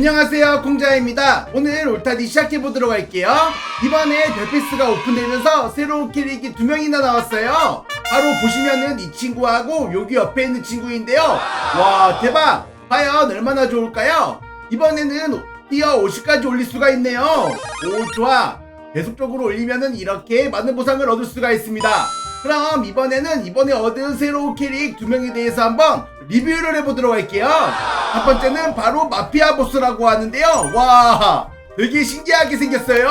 안녕하세요 공자입니다. 오늘 올타디 시작해보도록 할게요. 이번에 별피스가 오픈되면서 새로운 캐릭이 두 명이나 나왔어요. 바로 보시면은 이 친구하고 여기 옆에 있는 친구인데요. 와 대박! 과연 얼마나 좋을까요? 이번에는 티어 50까지 올릴 수가 있네요. 오 좋아! 계속적으로 올리면은 이렇게 많은 보상을 얻을 수가 있습니다 그럼 이번에는 이번에 얻은 새로운 캐릭 두 명에 대해서 한번 리뷰를 해보도록 할게요. 첫 번째는 바로 마피아 보스라고 하는데요. 와, 되게 신기하게 생겼어요.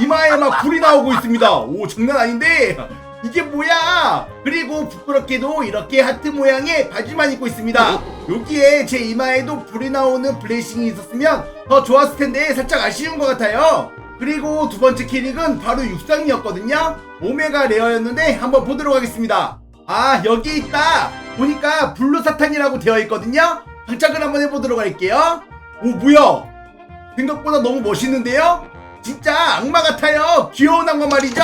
이마에 막 불이 나오고 있습니다. 오, 장난 아닌데. 이게 뭐야? 그리고 부끄럽게도 이렇게 하트 모양의 바지만 입고 있습니다. 여기에 제 이마에도 불이 나오는 블레싱이 있었으면 더 좋았을 텐데 살짝 아쉬운 것 같아요. 그리고 두 번째 캐릭은 바로 육상이었거든요. 오메가 레어였는데 한번 보도록 하겠습니다. 아 여기 있다. 보니까 블루 사탄이라고 되어 있거든요. 장착을 한번 해보도록 할게요. 오 뭐야? 생각보다 너무 멋있는데요? 진짜 악마 같아요. 귀여운 악마 말이죠.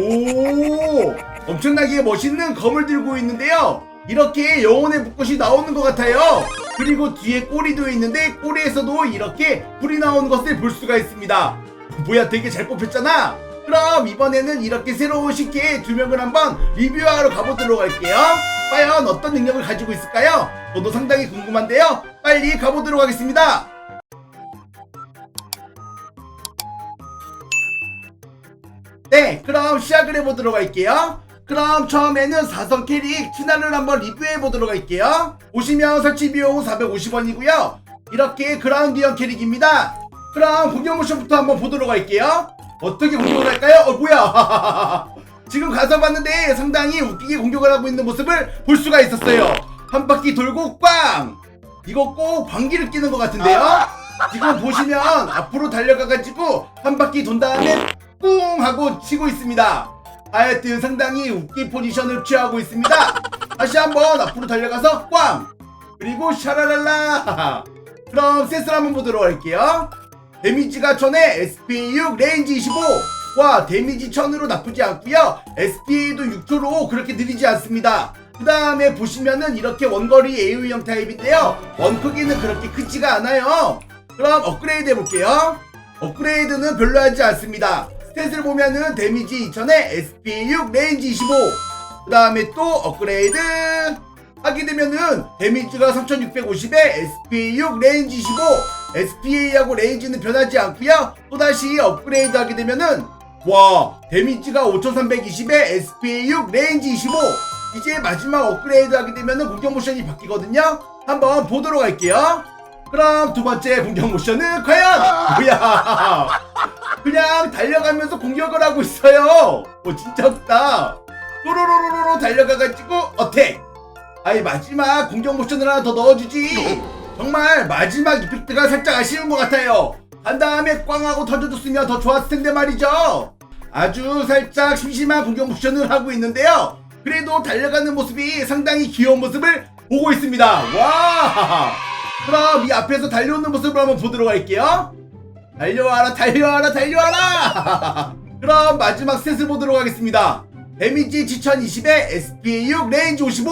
오 엄청나게 멋있는 검을 들고 있는데요. 이렇게 영혼의 붓꽃이 나오는 것 같아요. 그리고 뒤에 꼬리도 있는데 꼬리에서도 이렇게 불이 나오는 것을 볼 수가 있습니다. 뭐야 되게 잘 뽑혔잖아. 그럼 이번에는 이렇게 새로운 식기의 두 명을 한번 리뷰하러 가보도록 할게요. 과연 어떤 능력을 가지고 있을까요? 저도 상당히 궁금한데요. 빨리 가보도록 하겠습니다. 네, 그럼 시작을 해보도록 할게요. 그럼 처음에는 4성 캐릭 추나를 한번 리뷰해보도록 할게요. 보시면 설치 비용 450원이고요. 이렇게 그라운드형 캐릭입니다. 그럼 공격 모션부터 한번 보도록 할게요. 어떻게 공격을 할까요? 어, 뭐야. 지금 가서 봤는데 상당히 웃기게 공격을 하고 있는 모습을 볼 수가 있었어요. 한 바퀴 돌고 꽝! 이거 꼭 방귀를 끼는 것 같은데요? 지금 보시면 앞으로 달려가가지고 한 바퀴 돈 다음에 뿡! 하고 치고 있습니다. 하여튼 상당히 웃긴 포지션을 취하고 있습니다. 다시 한번 앞으로 달려가서 꽝! 그리고 샤라랄라! 그럼 셋을 한번 보도록 할게요. 데미지가 1000에 SP6 레인지 25. 와 데미지 1000으로 나쁘지 않고요. SPA도 6초로 그렇게 느리지 않습니다. 그 다음에 보시면은 이렇게 원거리 AOE형 타입인데요. 원 크기는 그렇게 크지가 않아요. 그럼 업그레이드 해볼게요. 업그레이드는 별로 하지 않습니다. 스탯을 보면은 데미지 2000에 SP6 레인지 25 그 다음에 또 업그레이드. 하게 되면은 데미지가 3650에 SP6 레인지 25 SPA하고 레인지는 변하지 않고요. 또다시 업그레이드 하게 되면은 와 데미지가 5320에 SPA6 레인지 25 이제 마지막 업그레이드 하게 되면은 공격 모션이 바뀌거든요. 한번 보도록 할게요. 그럼 두 번째 공격 모션은 과연 뭐야? 그냥 달려가면서 공격을 하고 있어요. 오 진짜 없다. 또로로로로 달려가가지고 어택. 아이 마지막 공격 모션을 하나 더 넣어주지 정말 마지막 이펙트가 살짝 아쉬운 것 같아요. 한 다음에 꽝 하고 터져줬으면 더 좋았을 텐데 말이죠. 아주 살짝 심심한 공격 모션을 하고 있는데요. 그래도 달려가는 모습이 상당히 귀여운 모습을 보고 있습니다. 와 그럼 이 앞에서 달려오는 모습을 한번 보도록 할게요. 달려와라 달려와라 달려와라. 그럼 마지막 셋을 보도록 하겠습니다 데미지 7020에 SPA6 레인지 55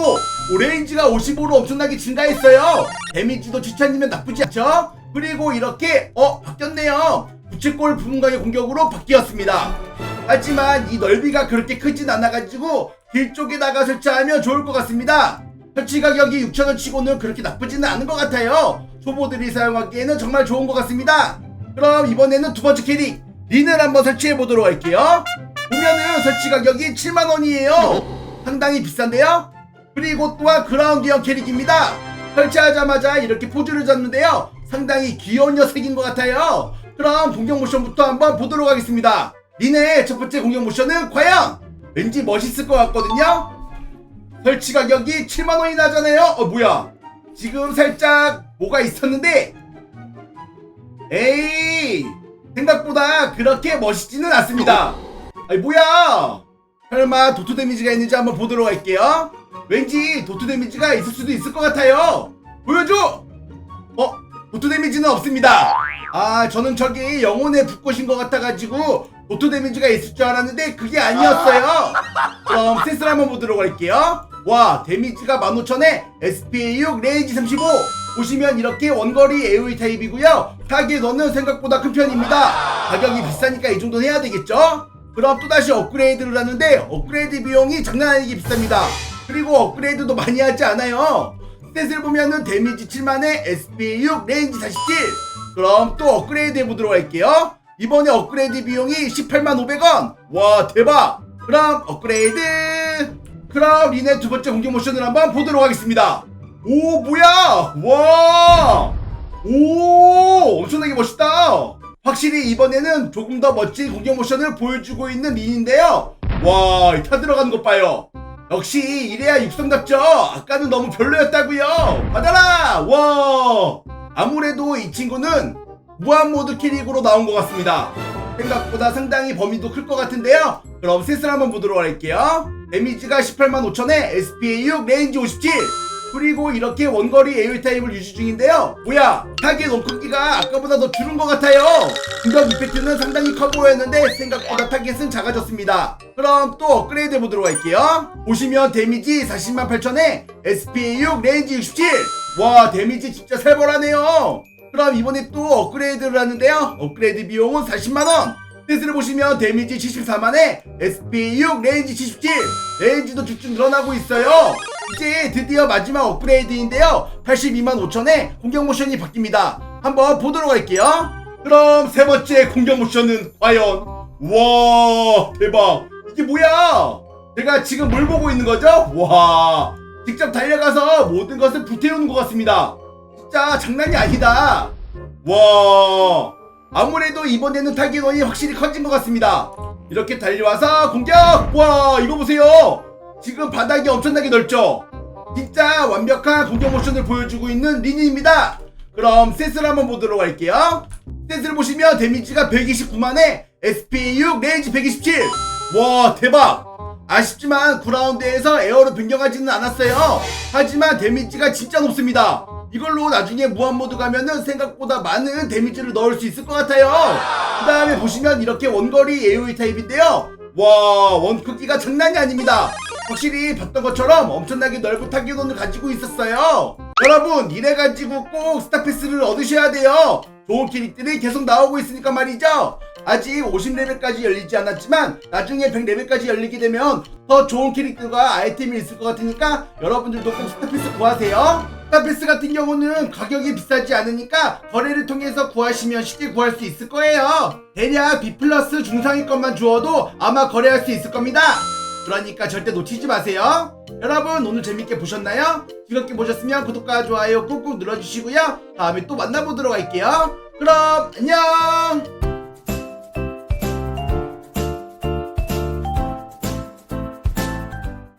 오, 레인지가 55로 엄청나게 증가했어요. 데미지도 7000이면 나쁘지 않죠? 그리고 이렇게 어 바뀌었네요. 부채꼴 부분간의 공격으로 바뀌었습니다. 하지만 이 넓이가 그렇게 크진 않아가지고 길 쪽에다가 설치하면 좋을 것 같습니다. 설치 가격이 6천원 치고는 그렇게 나쁘지는 않은 것 같아요. 초보들이 사용하기에는 정말 좋은 것 같습니다. 그럼 이번에는 두 번째 캐릭 린을 한번 설치해 보도록 할게요 보면은 설치 가격이 7만원이에요. 상당히 비싼데요? 그리고 또한 그라운드형 캐릭입니다. 설치하자마자 이렇게 포즈를 잡는데요. 상당히 귀여운 녀석인 것 같아요. 그럼 공격 모션부터 한번 보도록 하겠습니다. 린의 첫 번째 공격 모션은 과연 왠지 멋있을 것 같거든요? 설치 가격이 7만원이 나잖아요. 어 뭐야? 지금 살짝 뭐가 있었는데? 에이 생각보다 그렇게 멋있지는 않습니다 아니 뭐야? 설마 도트 데미지가 있는지 한번 보도록 할게요. 왠지 도트 데미지가 있을 수도 있을 것 같아요. 보여줘! 어 도트 데미지는 없습니다. 아 저는 저기 영혼의 불꽃인 것 같아가지고 도트 데미지가 있을 줄 알았는데 그게 아니었어요. 그럼 셋을 한번 보도록 할게요. 와 데미지가 15,000에 SPA6 레이지 35 보시면 이렇게 원거리 AOE 타입이고요. 타겟 원은 생각보다 큰 편입니다. 가격이 비싸니까 이 정도는 해야 되겠죠 그럼 또다시 업그레이드를 하는데 업그레이드 비용이 장난 아니게 비쌉니다. 그리고 업그레이드도 많이 하지 않아요. 스탯을 보면은 데미지 7만에 SPA 6 레인지 47 그럼 또 업그레이드 해보도록 할게요. 이번에 업그레이드 비용이 18만 500원. 와 대박! 그럼 업그레이드! 그럼 리네 두 번째 공격 모션을 한번 보도록 하겠습니다. 오 뭐야! 와 오 엄청나게 멋있다 확실히 이번에는 조금 더 멋진 공격 모션을 보여주고 있는 린인데요. 와 타 들어가는 것 봐요. 역시 이래야 육성답죠. 아까는 너무 별로였다고요. 받아라! 와! 아무래도 이 친구는 무한 모드 캐릭으로 나온 것 같습니다. 생각보다 상당히 범위도 클 것 같은데요. 그럼 셋을 한번 보도록 할게요. 데미지가 18만 5천에 SPA 6 레인지 57 그리고 이렇게 원거리 AOE 타입을 유지 중인데요. 뭐야 타겟 원크기가 아까보다 더 줄은 것 같아요. 공격 이펙트는 상당히 커 보였는데 생각보다 타겟은 작아졌습니다. 그럼 또 업그레이드 해보도록 할게요. 보시면 데미지 40만 8천에 SPA 6 레인지 67 와 데미지 진짜 살벌하네요. 그럼 이번에 또 업그레이드를 하는데요. 업그레이드 비용은 40만원. 스탯을 보시면 데미지 74만에 SPA 6 레인지 77 레인지도 쭉쭉 늘어나고 있어요 이제 드디어 마지막 업그레이드인데요. 82만 5천에 공격 모션이 바뀝니다. 한번 보도록 할게요. 그럼 세 번째 공격 모션은 과연? 와 대박. 이게 뭐야? 제가 지금 뭘 보고 있는 거죠? 와 직접 달려가서 모든 것을 불태우는 것 같습니다. 진짜 장난이 아니다. 와 아무래도 이번에는 타겟원이 확실히 커진 것 같습니다. 이렇게 달려와서 공격! 와 이거 보세요 지금 바닥이 엄청나게 넓죠? 진짜 완벽한 공격 모션을 보여주고 있는 리니입니다. 그럼 셋을 한번 보도록 할게요. 셋을 보시면 데미지가 129만에 SPA 6 레인지 127 와 대박! 아쉽지만 9라운드에서 에어로 변경하지는 않았어요. 하지만 데미지가 진짜 높습니다. 이걸로 나중에 무한모드 가면은 생각보다 많은 데미지를 넣을 수 있을 것 같아요. 그 다음에 보시면 이렇게 원거리 AOE 타입인데요. 와 원크기가 장난이 아닙니다 확실히 봤던 것처럼 엄청나게 넓은 타겟원을 가지고 있었어요. 여러분 이래가지고 꼭 스타패스를 얻으셔야 돼요. 좋은 캐릭들이 계속 나오고 있으니까 말이죠. 아직 50레벨까지 열리지 않았지만 나중에 100레벨까지 열리게 되면 더 좋은 캐릭터가 아이템이 있을 것 같으니까 여러분들도 꼭 스타패스 구하세요. 스타패스 같은 경우는 가격이 비싸지 않으니까 거래를 통해서 구하시면 쉽게 구할 수 있을 거예요. 대략 B 플러스 중상위권만 주어도 아마 거래할 수 있을 겁니다 그러니까 절대 놓치지 마세요. 여러분 오늘 재밌게 보셨나요? 즐겁게 보셨으면 구독과 좋아요 꾹꾹 눌러주시고요. 다음에 또 만나보도록 할게요. 그럼 안녕.